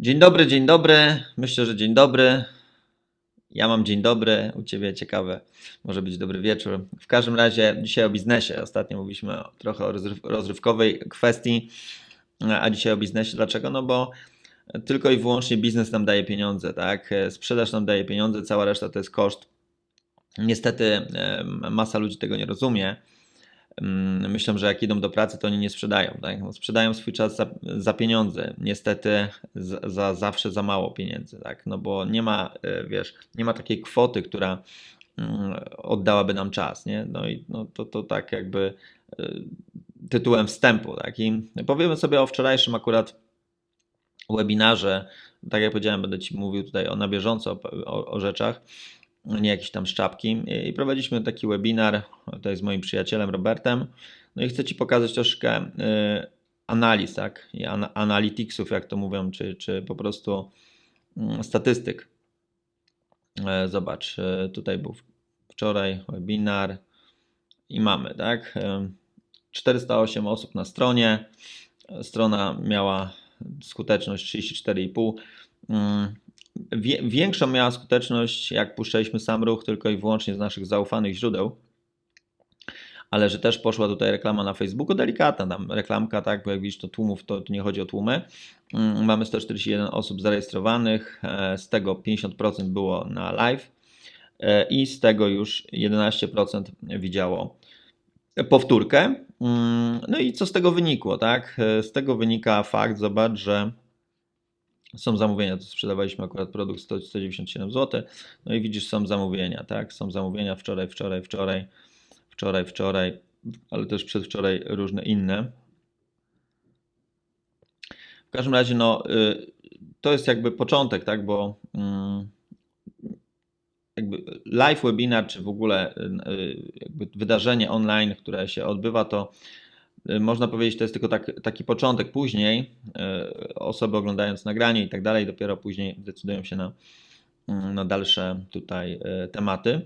Dzień dobry, dzień dobry. Myślę, że dzień dobry. Ja mam dzień dobry, u Ciebie ciekawe, może być dobry wieczór. W każdym razie dzisiaj o biznesie. Ostatnio mówiliśmy trochę o rozryw rozrywkowej kwestii, a dzisiaj o biznesie. Dlaczego? No bo tylko i wyłącznie biznes nam daje pieniądze, tak? Sprzedaż nam daje pieniądze, cała reszta to jest koszt. Niestety masa ludzi tego nie rozumie. Mm, Myślą, że jak idą do pracy, to oni nie sprzedają. Tak? Sprzedają swój czas za, za pieniądze. Niestety za, za zawsze za mało pieniędzy, tak? No bo nie ma, e, wiesz, nie ma takiej kwoty, która mm, oddałaby nam czas, nie? No i no, to, to tak jakby e, tytułem wstępu, tak? I powiemy sobie o wczorajszym akurat webinarze. Tak jak powiedziałem, będę Ci mówił tutaj o na bieżąco o, o, o rzeczach nie jakieś tam szczapki. I prowadziliśmy taki webinar tutaj z moim przyjacielem Robertem. No i chcę Ci pokazać troszkę y, analiz, tak? I an jak to mówią, czy, czy po prostu mm, statystyk. E, Zobacz, e, tutaj był wczoraj webinar i mamy, tak? E, 408 osób na stronie. Strona miała skuteczność 34,5. Większą miała skuteczność, jak puszczaliśmy sam ruch, tylko i wyłącznie z naszych zaufanych źródeł. Ale że też poszła tutaj reklama na Facebooku, delikatna tam reklamka, tak, bo jak widzisz, to tłumów, to tu nie chodzi o tłumy. Mm, Mamy 141 osób zarejestrowanych, e, z tego 50% było na live e, i z tego już 11% widziało powtórkę. Mm, No i co z tego wynikło, tak? E, Z tego wynika fakt, zobacz, że są zamówienia, to sprzedawaliśmy akurat produkt 100, 197 zł. No i widzisz, są zamówienia, tak? Są zamówienia wczoraj, wczoraj, wczoraj, wczoraj, wczoraj, ale też przedwczoraj różne inne. W każdym razie, no, y, to jest jakby początek, tak? Bo mm, jakby live webinar, czy w ogóle y, wydarzenie online, które się odbywa, to można powiedzieć, to jest tylko tak, taki początek. Później y, osoby oglądając nagranie i tak dalej, dopiero później decydują się na, mm, na dalsze tutaj y, tematy.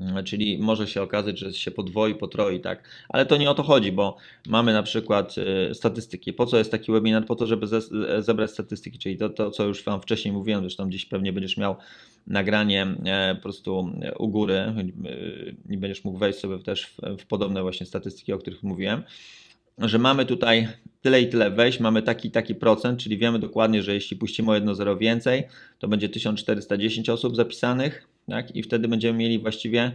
Y, Czyli może się okazać, że się podwoi, potroi, tak? Ale to nie o to chodzi, bo mamy na przykład y, statystyki. Po co jest taki webinar? Po to, żeby ze- zebrać statystyki, czyli to, to, co już Wam wcześniej mówiłem, zresztą gdzieś pewnie będziesz miał nagranie e, po prostu u góry e, i będziesz mógł wejść sobie też w, w podobne właśnie statystyki, o których mówiłem, że mamy tutaj tyle i tyle wejść, mamy taki taki procent, czyli wiemy dokładnie, że jeśli puścimy o 1 zero więcej, to będzie 1410 osób zapisanych, tak? I wtedy będziemy mieli właściwie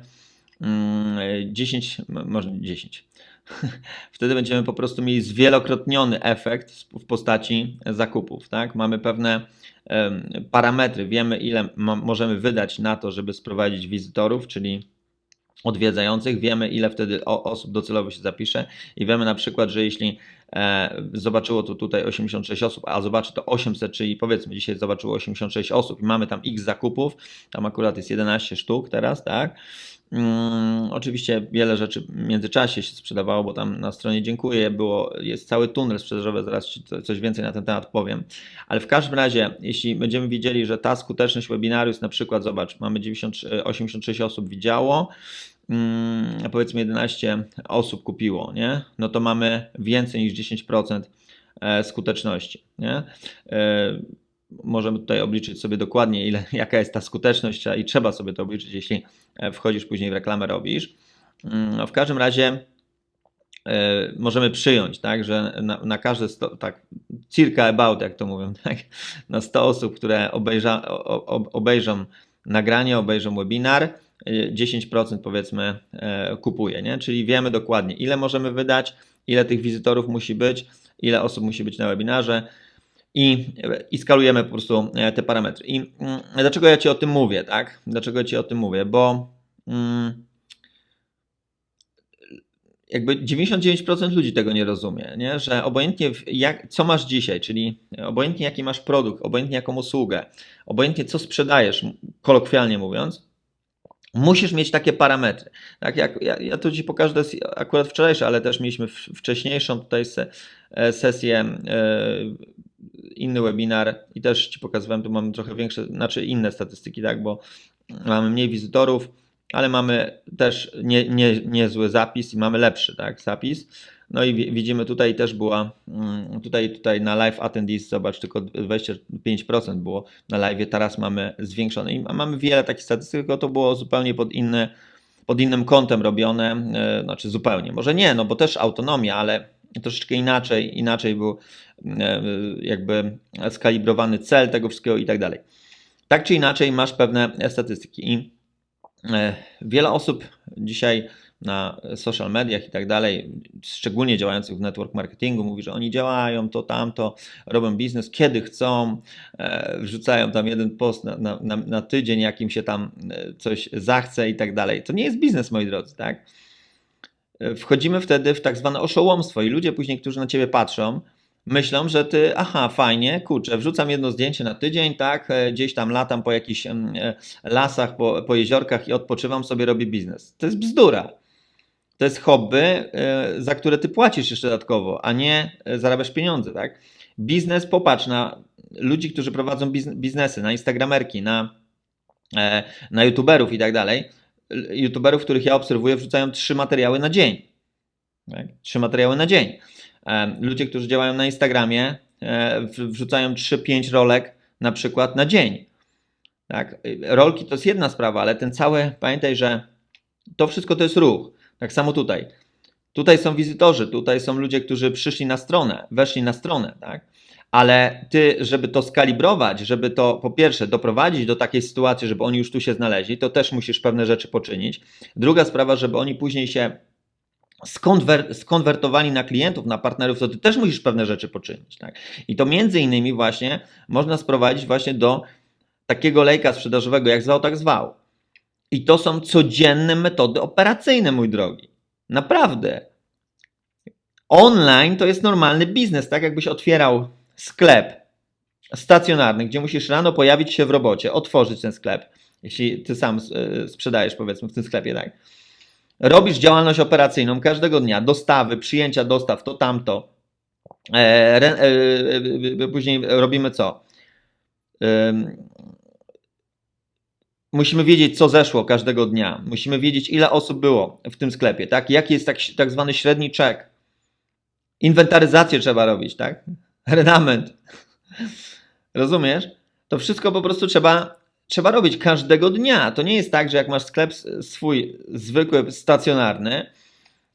mm, 10, m- może nie 10. Wtedy będziemy po prostu mieli zwielokrotniony efekt w postaci zakupów, tak? Mamy pewne parametry, wiemy ile możemy wydać na to, żeby sprowadzić wizytorów, czyli odwiedzających, wiemy ile wtedy osób docelowo się zapisze i wiemy na przykład, że jeśli zobaczyło to tutaj 86 osób, a zobaczy to 800, czyli powiedzmy dzisiaj zobaczyło 86 osób i mamy tam x zakupów, tam akurat jest 11 sztuk teraz, tak? Mm, oczywiście wiele rzeczy w międzyczasie się sprzedawało, bo tam na stronie dziękuję było, jest cały tunel sprzedażowy, zaraz Ci co- coś więcej na ten temat powiem. Ale w każdym razie, jeśli będziemy widzieli, że ta skuteczność webinaru jest na przykład, zobacz, mamy 90, 86 osób widziało, mm, powiedzmy 11 osób kupiło, nie? No to mamy więcej niż 10% e, skuteczności, nie? E, Możemy tutaj obliczyć sobie dokładnie, ile, jaka jest ta skuteczność, i trzeba sobie to obliczyć, jeśli e, wchodzisz później w reklamę, robisz. Mm, No w każdym razie możemy przyjąć, tak, że na, na każde 100, tak, circa about, jak to mówią, tak, na 100 osób, które obejrza, o, obejrzą nagranie, obejrzą webinar, 10% powiedzmy e, kupuje, nie? Czyli wiemy dokładnie, ile możemy wydać, ile tych wizytorów musi być, ile osób musi być na webinarze i, i skalujemy po prostu e, te parametry. I mm, dlaczego ja Ci o tym mówię, tak? Dlaczego ja Ci o tym mówię? Bo mm, jakby 99% ludzi tego nie rozumie, nie? że obojętnie jak, co masz dzisiaj, czyli obojętnie jaki masz produkt, obojętnie jaką usługę, obojętnie co sprzedajesz, kolokwialnie mówiąc, musisz mieć takie parametry. Tak jak ja, ja tu Ci pokażę, akurat wczorajsze, ale też mieliśmy wcześniejszą tutaj se, e, sesję, e, inny webinar i też Ci pokazywałem, tu mamy trochę większe, znaczy inne statystyki, tak, bo mamy mniej wizytorów, ale mamy też nie, nie, niezły zapis i mamy lepszy tak, zapis. No i wi- widzimy tutaj też była, mm, tutaj, tutaj na live attendees, zobacz, tylko 25% było na live, teraz mamy zwiększone i mamy wiele takich statystyk, tylko to było zupełnie pod inny, pod innym kątem robione, e, znaczy zupełnie, może nie, no bo też autonomia, ale troszeczkę inaczej, inaczej był e, jakby skalibrowany cel tego wszystkiego i tak dalej. Tak czy inaczej masz pewne statystyki i e, wiele osób dzisiaj na social mediach i tak dalej, szczególnie działających w network marketingu, mówi, że oni działają to, tamto, robią biznes kiedy chcą, e, wrzucają tam jeden post na, na, na, tydzień, jakim się tam e, coś zachce i tak dalej. To nie jest biznes, moi drodzy, tak? Wchodzimy wtedy w tak zwane oszołomstwo i ludzie później, którzy na ciebie patrzą, myślą, że ty, aha, fajnie, kurczę, wrzucam jedno zdjęcie na tydzień, tak, e, gdzieś tam latam po jakichś e, lasach, po, po jeziorkach i odpoczywam sobie, robię biznes. To jest bzdura. To jest hobby, e, za które ty płacisz jeszcze dodatkowo, a nie e, zarabiasz pieniądze, tak? Biznes, popatrz na ludzi, którzy prowadzą bizn- biznesy, na instagramerki, na, e, na youtuberów i tak dalej. YouTuberów, których ja obserwuję, wrzucają trzy materiały na dzień. Tak? Trzy materiały na dzień. Ludzie, którzy działają na Instagramie, wrzucają 3-5 rolek na przykład na dzień. Tak? Rolki to jest jedna sprawa, ale ten cały, pamiętaj, że to wszystko to jest ruch. Tak samo tutaj. Tutaj są wizytorzy, tutaj są ludzie, którzy przyszli na stronę, weszli na stronę, tak? Ale ty, żeby to skalibrować, żeby to po pierwsze doprowadzić do takiej sytuacji, żeby oni już tu się znaleźli, to też musisz pewne rzeczy poczynić. Druga sprawa, żeby oni później się skonwer- skonwertowali na klientów, na partnerów, to ty też musisz pewne rzeczy poczynić. Tak? I to między innymi właśnie można sprowadzić właśnie do takiego lejka sprzedażowego, jak zwał, tak zwał. I to są codzienne metody operacyjne, mój drogi. Naprawdę. Online to jest normalny biznes, tak jakbyś otwierał sklep stacjonarny, gdzie musisz rano pojawić się w robocie, otworzyć ten sklep, jeśli ty sam e, sprzedajesz powiedzmy w tym sklepie, tak? Robisz działalność operacyjną każdego dnia, dostawy, przyjęcia dostaw, to tamto. E, re, e, e, później robimy co? Ym, musimy wiedzieć, co zeszło każdego dnia. Musimy wiedzieć, ile osób było w tym sklepie, tak? Jaki jest tak, tak zwany średni czek. Inwentaryzację trzeba robić, tak? Renament. Rozumiesz? To wszystko po prostu trzeba, trzeba robić każdego dnia. To nie jest tak, że jak masz sklep swój zwykły, stacjonarny,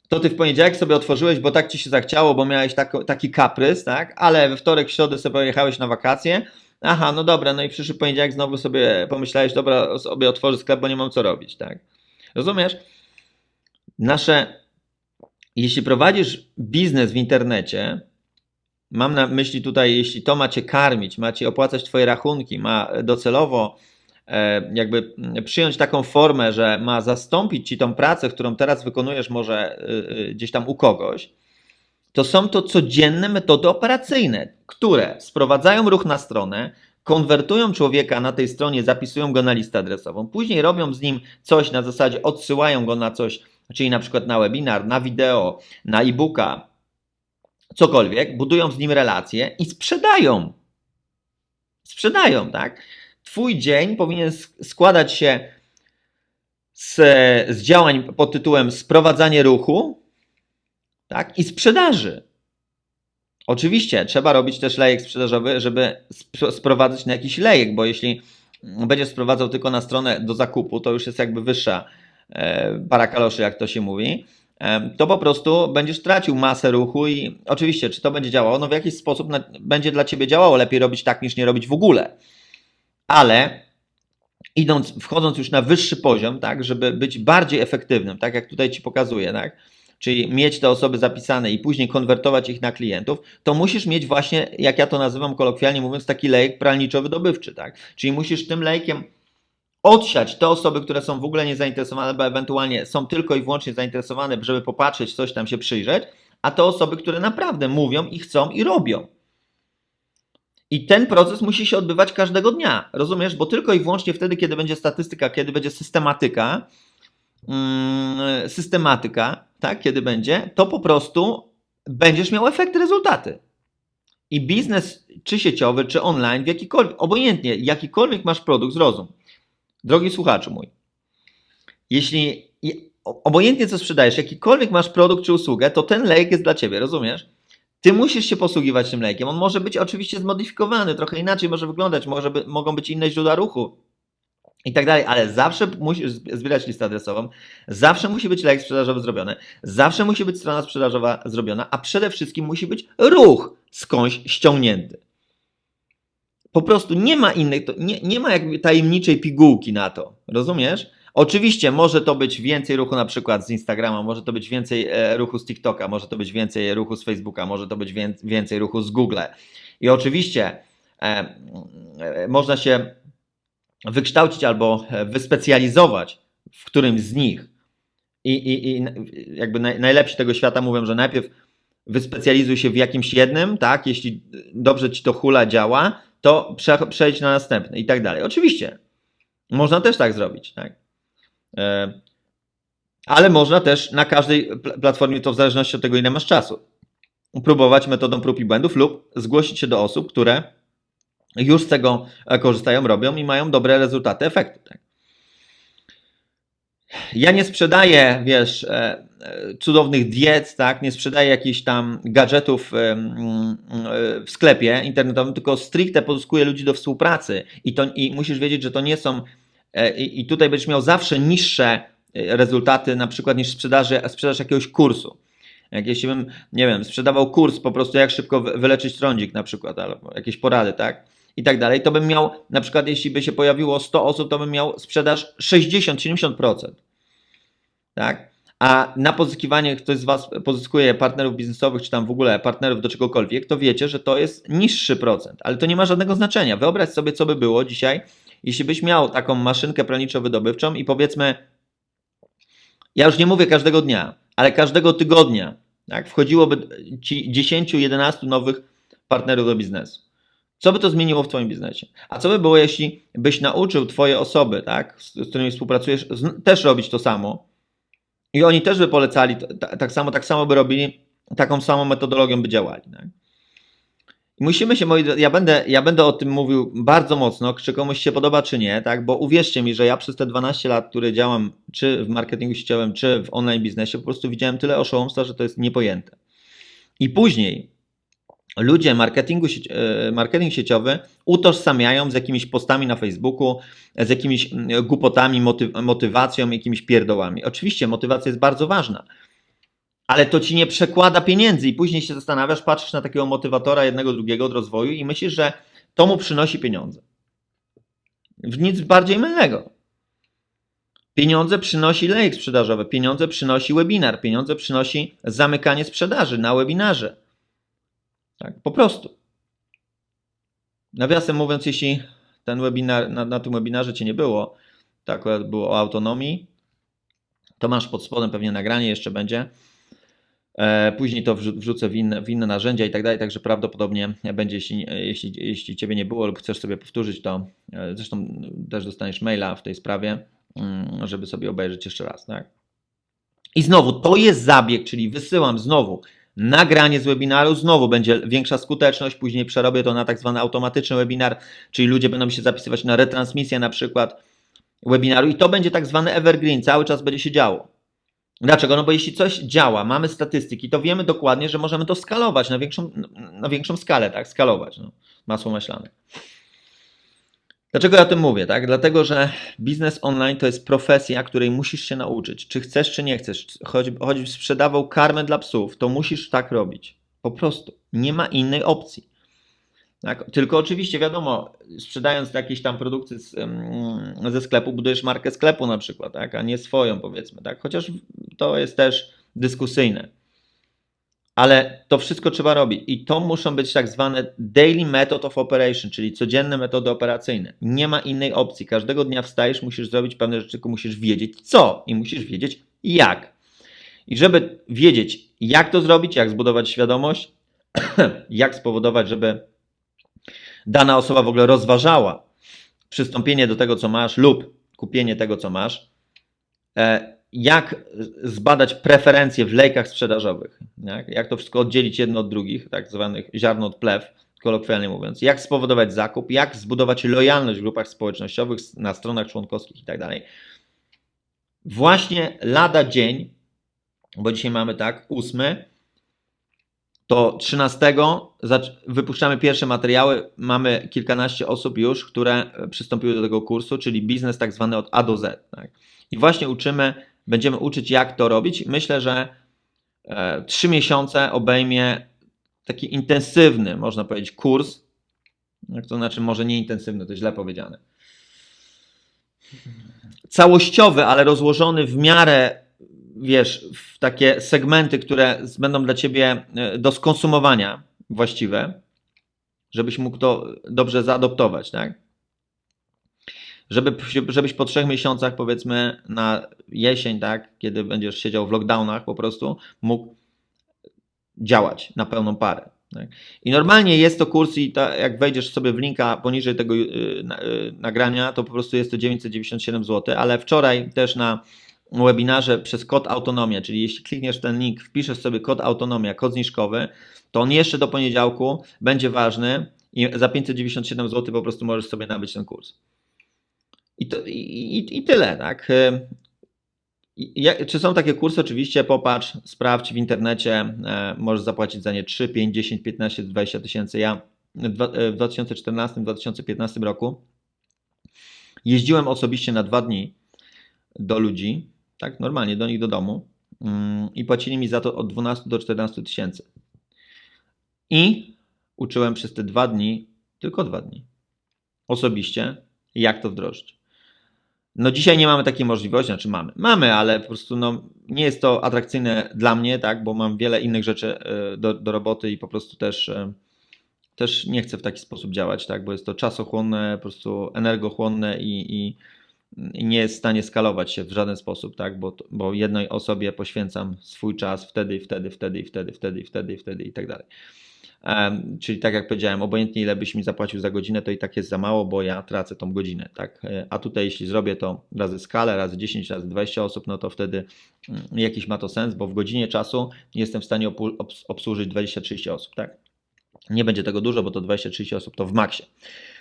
to ty w poniedziałek sobie otworzyłeś, bo tak ci się zachciało, bo miałeś tak, taki kaprys, tak? Ale we wtorek, w środę sobie pojechałeś na wakacje. Aha, no dobra, no i przyszły poniedziałek znowu sobie pomyślałeś, dobra, sobie otworzę sklep, bo nie mam co robić, tak? Rozumiesz? Nasze, jeśli prowadzisz biznes w internecie, mam na myśli tutaj, jeśli to macie karmić, macie opłacać twoje rachunki, ma docelowo e, jakby przyjąć taką formę, że ma zastąpić ci tą pracę, którą teraz wykonujesz może y, y, gdzieś tam u kogoś, to są to codzienne metody operacyjne, które sprowadzają ruch na stronę, konwertują człowieka na tej stronie, zapisują go na listę adresową, później robią z nim coś na zasadzie, odsyłają go na coś, czyli na przykład na webinar, na wideo, na e-booka, cokolwiek, budują z nim relacje i sprzedają. Sprzedają, tak? Twój dzień powinien składać się z, z działań pod tytułem sprowadzanie ruchu tak? i sprzedaży. Oczywiście trzeba robić też lejek sprzedażowy, żeby sprowadzać na jakiś lejek, bo jeśli będziesz sprowadzał tylko na stronę do zakupu, to już jest jakby wyższa para kaloszy, jak to się mówi, to po prostu będziesz tracił masę ruchu i oczywiście, czy to będzie działało? No w jakiś sposób będzie dla Ciebie działało, lepiej robić tak niż nie robić w ogóle. Ale idąc, wchodząc już na wyższy poziom, tak, żeby być bardziej efektywnym, tak jak tutaj Ci pokazuję, tak, czyli mieć te osoby zapisane i później konwertować ich na klientów, to musisz mieć właśnie, jak ja to nazywam kolokwialnie mówiąc, taki lejek pralniczo-wydobywczy, tak, czyli musisz tym lejkiem odsiać te osoby, które są w ogóle niezainteresowane, albo ewentualnie są tylko i wyłącznie zainteresowane, żeby popatrzeć, coś tam się przyjrzeć, a te osoby, które naprawdę mówią i chcą i robią. I ten proces musi się odbywać każdego dnia, rozumiesz? Bo tylko i wyłącznie wtedy, kiedy będzie statystyka, kiedy będzie systematyka, yy, systematyka, tak, kiedy będzie, to po prostu będziesz miał efekty, rezultaty. I biznes, czy sieciowy, czy online, w jakikolwiek, obojętnie, jakikolwiek masz produkt, zrozum. Drogi słuchaczu mój, jeśli obojętnie co sprzedajesz, jakikolwiek masz produkt czy usługę, to ten lejek jest dla ciebie, rozumiesz? Ty musisz się posługiwać tym lejkiem. On może być oczywiście zmodyfikowany, trochę inaczej może wyglądać, może by, mogą być inne źródła ruchu i tak dalej, ale zawsze musisz zb- zbierać listę adresową, zawsze musi być lejek sprzedażowy zrobiony, zawsze musi być strona sprzedażowa zrobiona, a przede wszystkim musi być ruch skądś ściągnięty. Po prostu nie ma innej, nie, nie ma jakby tajemniczej pigułki na to, rozumiesz? Oczywiście może to być więcej ruchu na przykład z Instagrama, może to być więcej e, ruchu z TikToka, może to być więcej ruchu z Facebooka, może to być wię- więcej ruchu z Google. I oczywiście e, e, można się wykształcić albo e, wyspecjalizować w którymś z nich. I, i, i jakby naj, najlepsi tego świata mówią, że najpierw wyspecjalizuj się w jakimś jednym, tak? Jeśli dobrze ci to hula działa, to prze, przejdź na następny i tak dalej. Oczywiście. Można też tak zrobić, tak? E, Ale można też na każdej pl- platformie, to w zależności od tego, ile masz czasu, próbować metodą prób i błędów lub zgłosić się do osób, które już z tego e, korzystają, robią i mają dobre rezultaty, efekty. Tak? Ja nie sprzedaję, wiesz, e, e, cudownych diet, tak? Nie sprzedaję jakichś tam gadżetów w sklepie internetowym, tylko stricte pozyskuję ludzi do współpracy i, to, i musisz wiedzieć, że to nie są i tutaj będziesz miał zawsze niższe rezultaty, na przykład niż sprzedaży, sprzedaż jakiegoś kursu. Jak jeśli bym, nie wiem, sprzedawał kurs po prostu jak szybko wy- wyleczyć trądzik na przykład, albo jakieś porady, tak? I tak dalej, to bym miał, na przykład jeśli by się pojawiło 100 osób, to bym miał sprzedaż 60-70%. Tak? A na pozyskiwanie, ktoś z Was pozyskuje partnerów biznesowych, czy tam w ogóle partnerów do czegokolwiek, to wiecie, że to jest niższy procent, ale to nie ma żadnego znaczenia. Wyobraź sobie, co by było dzisiaj, jeśli byś miał taką maszynkę prawniczo-wydobywczą i powiedzmy, ja już nie mówię każdego dnia, ale każdego tygodnia, tak, wchodziłoby ci 10-11 nowych partnerów do biznesu. Co by to zmieniło w Twoim biznesie? A co by było, jeśli byś nauczył Twoje osoby, tak, z, z którymi współpracujesz, z, też robić to samo i oni też by polecali tak samo, tak samo by robili, taką samą metodologią by działali. Tak? Musimy się, moi ja będę, ja będę o tym mówił bardzo mocno, czy komuś się podoba, czy nie, tak? Bo uwierzcie mi, że ja przez te 12 lat, które działam, czy w marketingu sieciowym, czy w online biznesie, po prostu widziałem tyle oszołomstwa, że to jest niepojęte. I później ludzie marketingu, e, marketing sieciowy utożsamiają z jakimiś postami na Facebooku, z jakimiś głupotami, moty- motywacją, jakimiś pierdołami. Oczywiście motywacja jest bardzo ważna, ale to ci nie przekłada pieniędzy i później się zastanawiasz, patrzysz na takiego motywatora jednego, drugiego od rozwoju i myślisz, że to mu przynosi pieniądze. W Nic bardziej mylnego. Pieniądze przynosi lejek sprzedażowy, pieniądze przynosi webinar, pieniądze przynosi zamykanie sprzedaży na webinarze. Tak, po prostu. Nawiasem mówiąc, jeśli ten webinar, na, na tym webinarze Cię nie było, to akurat było o autonomii, to masz pod spodem pewnie nagranie, jeszcze będzie. E, Później to wrzu- wrzucę w inne, w inne narzędzia i tak dalej, także prawdopodobnie będzie, jeśli, jeśli, jeśli Ciebie nie było lub chcesz sobie powtórzyć, to e, zresztą też dostaniesz maila w tej sprawie, mm, żeby sobie obejrzeć jeszcze raz. Tak? I znowu, to jest zabieg, czyli wysyłam znowu nagranie z webinaru, znowu będzie większa skuteczność, później przerobię to na tak zwany automatyczny webinar, czyli ludzie będą się zapisywać na retransmisję na przykład webinaru i to będzie tak zwany evergreen, cały czas będzie się działo. Dlaczego? No bo jeśli coś działa, mamy statystyki, to wiemy dokładnie, że możemy to skalować na większą, na większą skalę, tak? Skalować, no. masło maślane. Dlaczego ja o tym mówię, tak? Dlatego, że biznes online to jest profesja, której musisz się nauczyć. Czy chcesz, czy nie chcesz. Choć, choćbyś sprzedawał karmę dla psów, to musisz tak robić. Po prostu. Nie ma innej opcji. Tak? Tylko oczywiście wiadomo, sprzedając jakieś tam produkty z, ze sklepu, budujesz markę sklepu na przykład, tak? a nie swoją powiedzmy. Tak? Chociaż to jest też dyskusyjne. Ale to wszystko trzeba robić i to muszą być tak zwane daily method of operation, czyli codzienne metody operacyjne. Nie ma innej opcji. Każdego dnia wstajesz, musisz zrobić pewne rzeczy, tylko musisz wiedzieć co i musisz wiedzieć jak. I żeby wiedzieć, jak to zrobić, jak zbudować świadomość, jak spowodować, żeby dana osoba w ogóle rozważała przystąpienie do tego, co masz, lub kupienie tego, co masz, e, jak zbadać preferencje w lejkach sprzedażowych, jak, to wszystko oddzielić jedno od drugich, tak zwanych ziarno od plew, kolokwialnie mówiąc, jak spowodować zakup, jak zbudować lojalność w grupach społecznościowych, na stronach członkowskich i tak dalej. właśnie lada dzień, bo dzisiaj mamy tak, ósmy, to 13 zac- wypuszczamy pierwsze materiały. Mamy kilkanaście osób już, które przystąpiły do tego kursu, czyli biznes tak zwany od A do Z. Tak? I właśnie uczymy, będziemy uczyć, jak to robić. Myślę, że e, trzy miesiące obejmie taki intensywny, można powiedzieć, kurs. To znaczy, może nie intensywny, to źle powiedziane. Całościowy, ale rozłożony w miarę, wiesz, w takie segmenty, które będą dla ciebie e, do skonsumowania właściwe, żebyś mógł to dobrze zaadoptować, tak? Żeby, żebyś po trzech miesiącach, powiedzmy, na jesień, tak, kiedy będziesz siedział w lockdownach, po prostu mógł działać na pełną parę. Tak? I normalnie jest to kurs i ta, jak wejdziesz sobie w linka poniżej tego na, yy, nagrania, to po prostu jest to 997 zł, ale wczoraj też na webinarze przez kod autonomia, czyli jeśli klikniesz ten link, wpiszesz sobie kod autonomia, kod zniżkowy, to on jeszcze do poniedziałku będzie ważny i za 597 zł po prostu możesz sobie nabyć ten kurs. I, to, i, i, tyle, tak? czy są takie kursy? Oczywiście popatrz, sprawdź w internecie, e, możesz zapłacić za nie 3, 5, 10, 15, 20 tysięcy. Ja w 2014-2015 e, roku jeździłem osobiście na dwa dni do ludzi, tak, normalnie do nich do domu mm, i płacili mi za to od 12 do 14 tysięcy. I uczyłem przez te dwa dni, tylko dwa dni, osobiście, jak to wdrożyć. No dzisiaj nie mamy takiej możliwości, znaczy mamy, mamy, ale po prostu no, nie jest to atrakcyjne dla mnie, tak, bo mam wiele innych rzeczy e, do, do roboty i po prostu też, e, też nie chcę w taki sposób działać, tak, bo jest to czasochłonne, po prostu energochłonne i, i, i nie jest w stanie skalować się w żaden sposób, tak, bo, bo jednej osobie poświęcam swój czas wtedy wtedy, wtedy wtedy, wtedy wtedy i wtedy i tak dalej. Czyli tak jak powiedziałem, obojętnie ile byś mi zapłacił za godzinę, to i tak jest za mało, bo ja tracę tą godzinę. Tak? E, a tutaj jeśli zrobię to razy skalę, razy 10, razy 20 osób, no to wtedy mm, jakiś ma to sens, bo w godzinie czasu jestem w stanie obsłużyć 20-30 osób. Tak? Nie będzie tego dużo, bo to 20-30 osób to w maksie.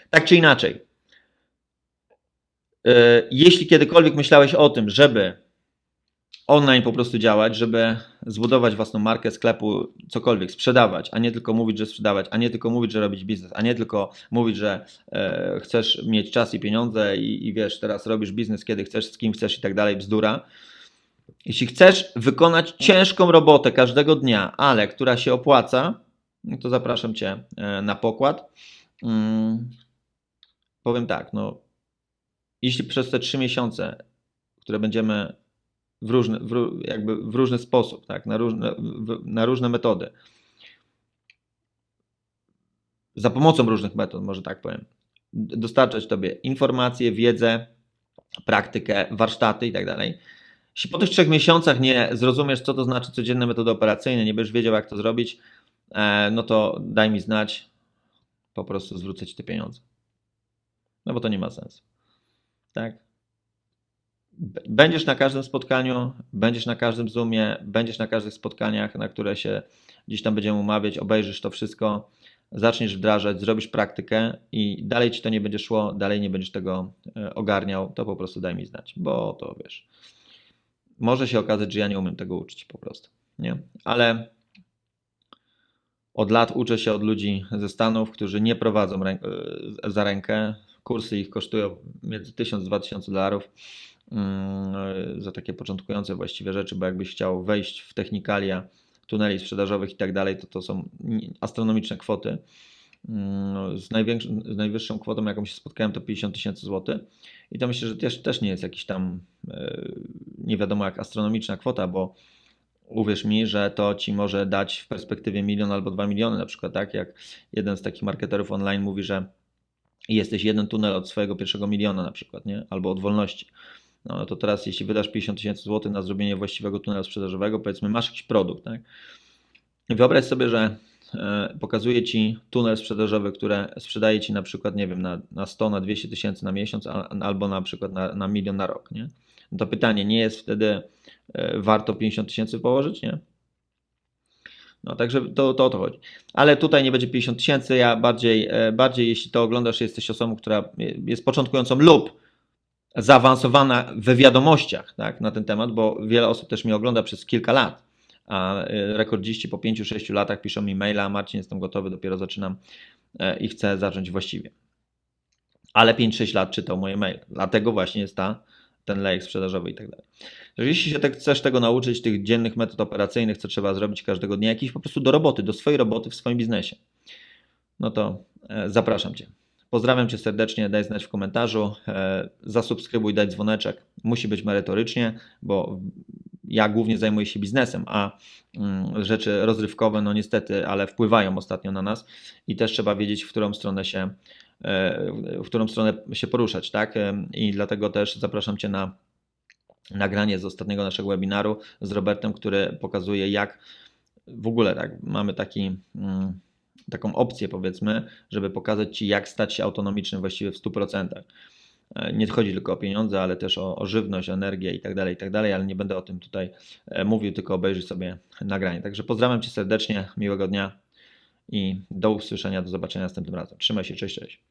Tak czy inaczej, e, jeśli kiedykolwiek myślałeś o tym, żeby online po prostu działać, żeby zbudować własną markę sklepu, cokolwiek, sprzedawać, a nie tylko mówić, że sprzedawać, a nie tylko mówić, że robić biznes, a nie tylko mówić, że e, chcesz mieć czas i pieniądze i, i wiesz, teraz robisz biznes, kiedy chcesz, z kim chcesz i tak dalej, bzdura. Jeśli chcesz wykonać ciężką robotę każdego dnia, ale która się opłaca, no to zapraszam Cię e, na pokład. Hmm, powiem tak, no, jeśli przez te trzy miesiące, które będziemy w różny, w, jakby w różny sposób, tak? na, różne, w, na różne metody. Za pomocą różnych metod, może tak powiem. Dostarczać Tobie informacje, wiedzę, praktykę, warsztaty i tak dalej. Jeśli po tych trzech miesiącach nie zrozumiesz, co to znaczy codzienne metody operacyjne, nie będziesz wiedział, jak to zrobić, e, no to daj mi znać, po prostu zwrócę Ci te pieniądze. No bo to nie ma sensu. Tak? Będziesz na każdym spotkaniu, będziesz na każdym Zoomie, będziesz na każdych spotkaniach, na które się gdzieś tam będziemy umawiać, obejrzysz to wszystko, zaczniesz wdrażać, zrobisz praktykę i dalej ci to nie będzie szło, dalej nie będziesz tego e, ogarniał, to po prostu daj mi znać, bo to wiesz. Może się okazać, że ja nie umiem tego uczyć po prostu, nie? Ale od lat uczę się od ludzi ze Stanów, którzy nie prowadzą rę e, za rękę. Kursy ich kosztują między 1000 a 2000 dolarów za takie początkujące właściwie rzeczy, bo jakbyś chciał wejść w technikalia tuneli sprzedażowych i tak dalej, to to są astronomiczne kwoty. Mm, z, z najwyższą kwotą, jaką się spotkałem, to 50 tysięcy złotych. I to myślę, że też, też nie jest jakiś tam e, nie wiadomo jak astronomiczna kwota, bo uwierz mi, że to ci może dać w perspektywie milion albo dwa miliony, na przykład, tak jak jeden z takich marketerów online mówi, że jesteś jeden tunel od swojego pierwszego miliona, na przykład, nie? albo od wolności. No to teraz, jeśli wydasz 50 tysięcy złotych na zrobienie właściwego tunelu sprzedażowego, powiedzmy, masz jakiś produkt, tak? Wyobraź sobie, że e, pokazuje Ci tunel sprzedażowy, który sprzedaje Ci na przykład, nie wiem, na, na 100, na 200 tysięcy na miesiąc, albo na przykład na, na milion na rok, nie? No to pytanie, nie jest wtedy e, warto 50 tysięcy położyć, nie? No także to, to o to chodzi. Ale tutaj nie będzie 50 tysięcy, ja bardziej, e, bardziej jeśli to oglądasz, jesteś osobą, która jest początkującą lub zaawansowana we wiadomościach tak, na ten temat, bo wiele osób też mnie ogląda przez kilka lat, a y, rekordziści po 5-6 latach piszą mi maila, Marcin, jestem gotowy, dopiero zaczynam e, i chcę zacząć właściwie. Ale 5-6 lat czytał moje maile, dlatego właśnie jest ta, ten lejek sprzedażowy i tak dalej. Jeśli się tak chcesz tego nauczyć, tych dziennych metod operacyjnych, co trzeba zrobić każdego dnia, jakiś po prostu do roboty, do swojej roboty w swoim biznesie, no to e, zapraszam Cię. Pozdrawiam Cię serdecznie, daj znać w komentarzu, e, zasubskrybuj, daj dzwoneczek. Musi być merytorycznie, bo ja głównie zajmuję się biznesem, a mm, rzeczy rozrywkowe, no niestety, ale wpływają ostatnio na nas i też trzeba wiedzieć, w którą stronę się, e, w którą stronę się poruszać, tak? I dlatego też zapraszam Cię na nagranie z ostatniego naszego webinaru z Robertem, który pokazuje, jak w ogóle tak, mamy taki. mm, taką opcję, powiedzmy, żeby pokazać Ci, jak stać się autonomicznym właściwie w 100%. E, Nie chodzi tylko o pieniądze, ale też o, o żywność, energię i tak dalej, i tak dalej, ale nie będę o tym tutaj e, mówił, tylko obejrzyj sobie nagranie. Także pozdrawiam Cię serdecznie, miłego dnia i do usłyszenia, do zobaczenia następnym razem. Trzymaj się, cześć, cześć.